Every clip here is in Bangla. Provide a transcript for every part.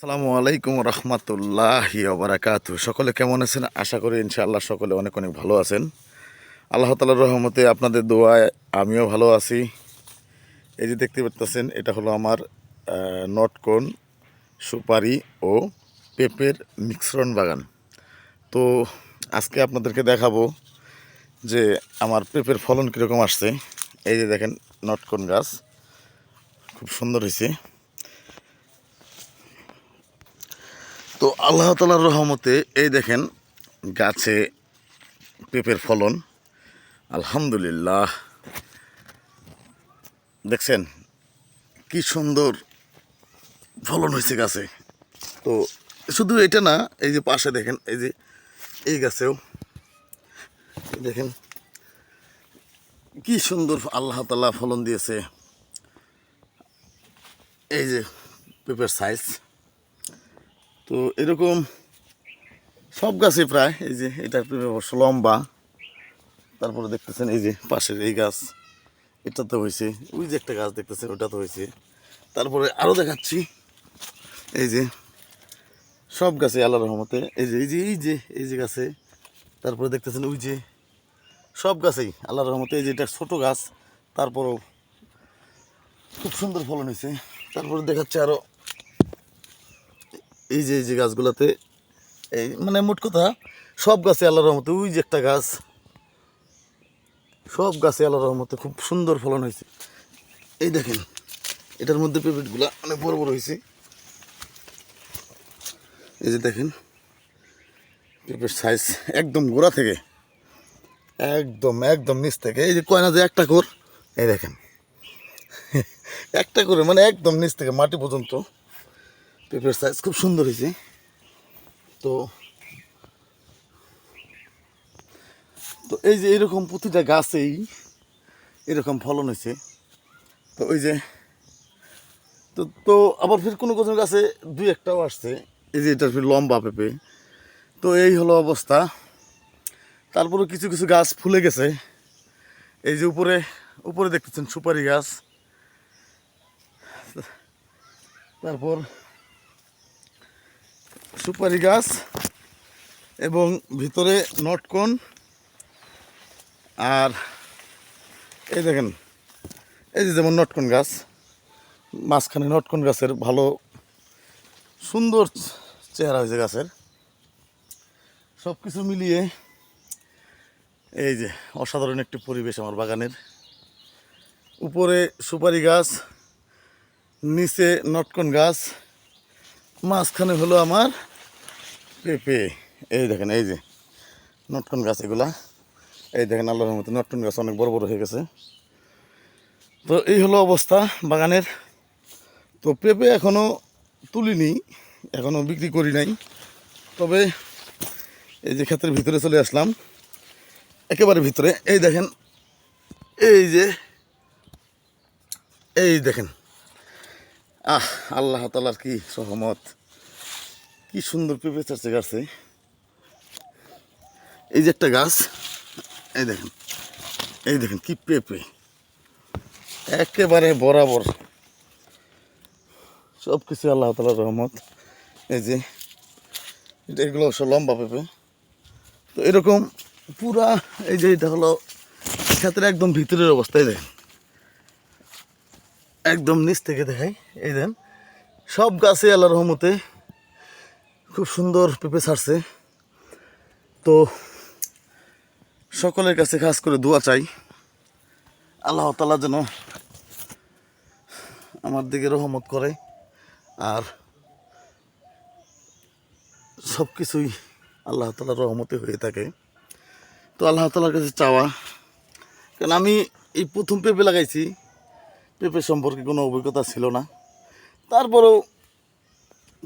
আসসালামু আলাইকুম রহমতুল্লাহ বারাকাতু। সকলে কেমন আছেন? আশা করি ইনশাআল্লাহ সকলে অনেক অনেক ভালো আছেন। আল্লাহ তালার রহমতে আপনাদের দোয়ায় আমিও ভালো আছি। এই যে দেখতে পাচ্ছেন, এটা হলো আমার নটকন, সুপারি ও পেঁপের মিশ্রণ বাগান। তো আজকে আপনাদেরকে দেখাবো যে আমার পেঁপের ফলন কীরকম আসছে। এই যে দেখেন, নটকন গাছ খুব সুন্দর হয়েছে। তো আল্লাহ তালার রহমতে এই দেখেন গাছে পেঁপের ফলন। আলহামদুলিল্লাহ। দেখছেন কি সুন্দর ফলন হয়েছে গাছে। তো শুধু এটা না, এই যে পাশে দেখেন, এই যে এই গাছেও দেখেন কি সুন্দর আল্লাহ তালা ফলন দিয়েছে। এই যে পেঁপের সাইজ তো এরকম সব গাছে প্রায়, এই যে এটা অবশ্য লম্বা। তারপরে দেখতেছেন এই যে পাশের এই গাছ, এটা তো হয়েছে, ওই যে একটা গাছ দেখতেছেন, ওটা তো হয়েছে। তারপরে আরও দেখাচ্ছি, এই যে সব গাছে আল্লাহ রহমতে, এই যে এই যে এই যে এই যে গাছে। তারপরে দেখতেছেন ওই যে সব গাছেই আল্লাহ রহমতে, এই যে এটা ছোটো গাছ, তারপরেও খুব সুন্দর ফলন হয়েছে। তারপরে দেখাচ্ছে আরও এই যে এই যে গাছগুলোতে, এই মানে মোট কথা, সব গাছে আল্লাহর রহমতে, ওই যে একটা গাছ, সব গাছে আল্লাহর রহমতে খুব সুন্দর ফলন হয়েছে। এই দেখেন, এটার মধ্যে পেঁপেটগুলা অনেক বড় বড় হয়েছে। এই যে দেখেন, পেঁপের সাইজ একদম গোড়া থেকে, একদম একদম নিচ থেকে, এই যে কয় না যে একটা কর, এই দেখেন। একটা করে মানে একদম নিচ থেকে, মাটি পর্যন্ত। পেঁপের সাইজ খুব সুন্দর হয়েছে। তো তো এই যে এরকম প্রতিটা গাছেই এরকম ফলন হয়েছে। তো ওই যে, তো তো আবার ফির কোনো কোনো গাছে দুই একটাও আসছে। এই যে এটা ফির লম্বা পেঁপে। তো এই হলো অবস্থা। তারপরে কিছু কিছু গাছ ফুলে গেছে। এই যে উপরে উপরে দেখতেছেন সুপারি গাছ। তারপর সুপারি গাছ এবং ভিতরে নটকন আর এই দেখেন, এই যে যেমন নটকন গাছ, মাঝখানে নটকন গাছের ভালো সুন্দর চেহারা হয়েছে গাছের। সব কিছু মিলিয়ে এই যে অসাধারণ একটি পরিবেশ আমার বাগানের। উপরে সুপারি গাছ, নিচে নটকন গাছ, মাঝখানে হলো আমার পেঁপে এই দেখেন, এই যে নটকন গাছ এগুলা। এই দেখেন, আল্লাহর মতো নটকন গাছ অনেক বড় বড় হয়ে গেছে। তো এই হলো অবস্থা বাগানের। তো পেঁপে এখনও তুলিনি এখনও বিক্রি করি নাই। তবে এই যে ক্ষেতের ভিতরে চলে আসলাম, একেবারে ভিতরে। এই দেখেন, এই যে, এই দেখেন। আহ, আল্লাহ তালার কি সহমত। কি সুন্দর পেঁপে চাচ্ছে গাছে। এই যে একটা গাছ, এই দেখেন এই দেখেন কি পেঁপে। একেবারে বরাবর। সব কিছু আল্লাহ তালার রহমত। এই যে, এটা এগুলো সব লম্বা পেঁপে। তো এরকম পুরা, এই যে এটা হলো ক্ষেতের একদম ভিতরের অবস্থায় দেখেন। একদম নিচ থেকে দেখাই, এই দেন। সব গাছে আল্লাহ রহমতে খুব সুন্দর পেঁপে ছাড়ছে। তো সকলের কাছে খাস করে দোয়া চাই। আল্লাহ তালা যেন আমার দিকে রহমত করে আর সব কিছুই আল্লাহ তালার রহমতে হয়ে থাকে। তো আল্লাহ তালার কাছে চাওয়া, কারণ আমি এই প্রথম পেঁপে লাগাইছি। পেঁপে সম্পর্কে কোনো অভিজ্ঞতা ছিল না। তারপরেও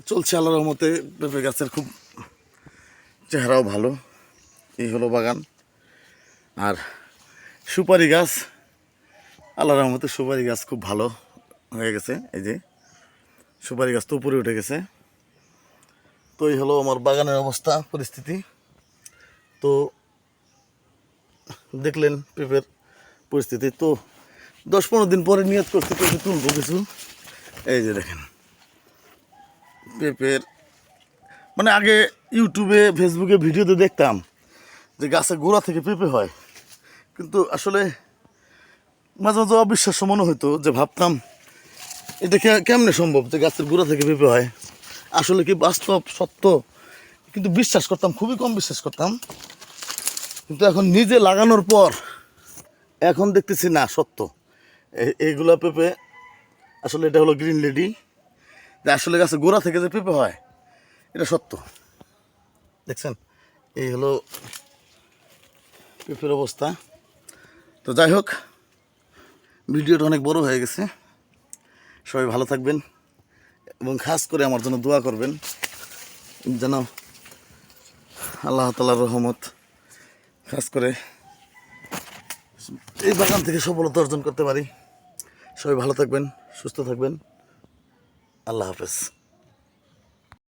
চলছে আল্লাহর রহমতে, পেঁপে গাছের খুব চেহারাও ভালো। এই হলো বাগান। আর সুপারি গাছ, আল্লাহর রহমতে সুপারি গাছ খুব ভালো হয়ে গেছে। এই যে, সুপারি গাছ তো উপরে উঠে গেছে। তো এই হলো আমার বাগানের অবস্থা, পরিস্থিতি। তো দেখলেন পেঁপের পরিস্থিতি। তো দশ পনেরো দিন পরে নিয়ত করছি পেঁপে তুলবো কিছু। এই যে দেখেন। পেঁপের মানে আগে ইউটিউবে, ফেসবুকে ভিডিওতে দেখতাম যে গাছের গোড়া থেকে পেঁপে হয়। কিন্তু আসলে মাঝে মাঝে অবিশ্বাস্য মনে হতো যে ভাবতাম, এটা কেমনে সম্ভব যে গাছের গোড়া থেকে পেঁপে হয়? আসলে কি বাস্তব, সত্য? কিন্তু বিশ্বাস করতাম, খুবই কম বিশ্বাস করতাম। কিন্তু এখন নিজে লাগানোর পর এখন দেখতেছি না, সত্য। এইগুলা পেঁপে, আসলে এটা হলো গ্রিন লেডি যে আসলে গাছে গোড়া থেকে যে পেঁপে হয় এটা সত্য। দেখছেন এই হলো পেঁপের অবস্থা। তো যাই হোক ভিডিওটা অনেক বড় হয়ে গেছে। সবাই ভালো থাকবেন এবং খাস করে আমার জন্য দোয়া করবেন। যেন আল্লাহ তালার রহমত খাস করে এই বাগান থেকে সফলতা অর্জন করতে পারি। সবাই ভালো থাকবেন সুস্থ থাকবেন। আল্লাহ হাফেজ